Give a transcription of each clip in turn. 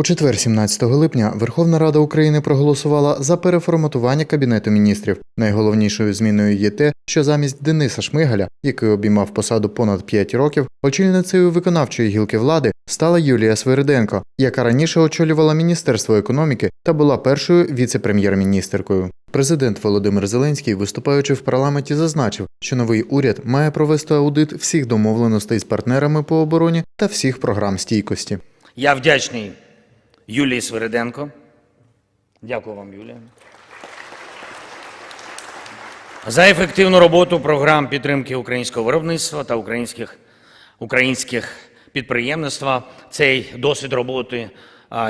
У четвер, 17 липня, Верховна Рада України проголосувала за переформатування Кабінету міністрів. Найголовнішою зміною є те, що замість Дениса Шмигаля, який обіймав посаду понад 5 років, очільницею виконавчої гілки влади стала Юлія Свириденко, яка раніше очолювала Міністерство економіки та була першою віце-прем'єр-міністеркою. Президент Володимир Зеленський, виступаючи в парламенті, зазначив, що новий уряд має провести аудит всіх домовленостей з партнерами по обороні та всіх програм стійкості. Я вдячний Юлії Свириденко. Дякую вам, Юлія. За ефективну роботу програм підтримки українського виробництва та українських, українських підприємництва. Цей досвід роботи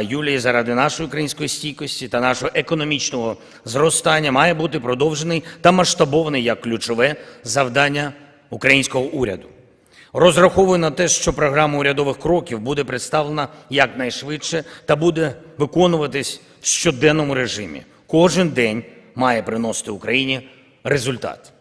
Юлії заради нашої української стійкості та нашого економічного зростання має бути продовжений та масштабований як ключове завдання українського уряду. Розраховую на те, що програма урядових кроків буде представлена якнайшвидше та буде виконуватись в щоденному режимі. Кожен день має приносити Україні результат.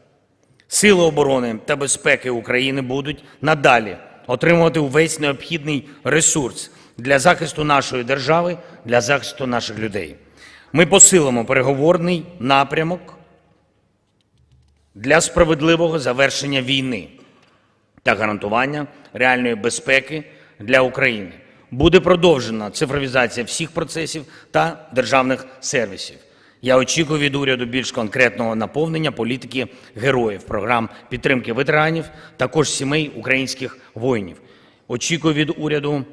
Сили оборони та безпеки України будуть надалі отримувати увесь необхідний ресурс для захисту нашої держави, для захисту наших людей. Ми посилимо переговорний напрямок для справедливого завершення війни та гарантування реальної безпеки для України. Буде продовжена цифровізація всіх процесів та державних сервісів. Я очікую від уряду більш конкретного наповнення політики героїв, програм підтримки ветеранів, також сімей українських воїнів. Очікую від уряду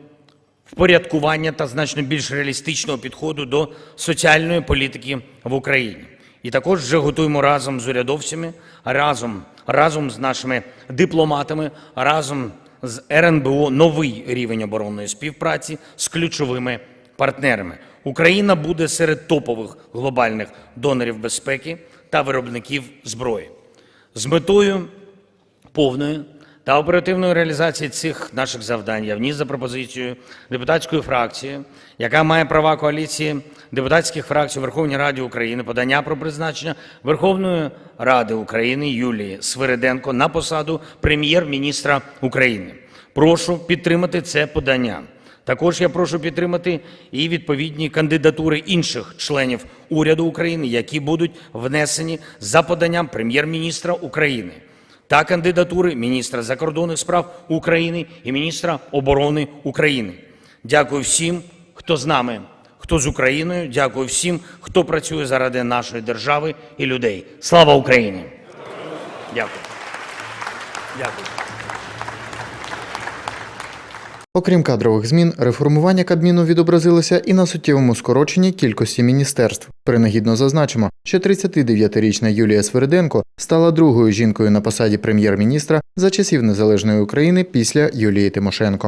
впорядкування та значно більш реалістичного підходу до соціальної політики в Україні. І також вже готуємо разом з урядовцями, разом, разом з нашими дипломатами, разом з РНБО новий рівень оборонної співпраці з ключовими партнерами. Україна буде серед топових глобальних донорів безпеки та виробників зброї. З метою повної та оперативної реалізації цих наших завдань я вніс за пропозицією депутатської фракції, яка має права коаліції депутатських фракцій Верховній Раді України, подання про призначення Верховної Ради України Юлії Свириденко на посаду прем'єр-міністра України. Прошу підтримати це подання. Також я прошу підтримати і відповідні кандидатури інших членів уряду України, які будуть внесені за поданням прем'єр-міністра України та кандидатури міністра закордонних справ України і міністра оборони України. Дякую всім, хто з нами, хто з Україною. Дякую всім, хто працює заради нашої держави і людей. Слава Україні! Дякую. Дякую. Окрім кадрових змін, реформування Кабміну відобразилося і на суттєвому скороченні кількості міністерств. Принагідно зазначимо, що 39-річна Юлія Свериденко стала другою жінкою на посаді прем'єр-міністра за часів незалежної України після Юлії Тимошенко.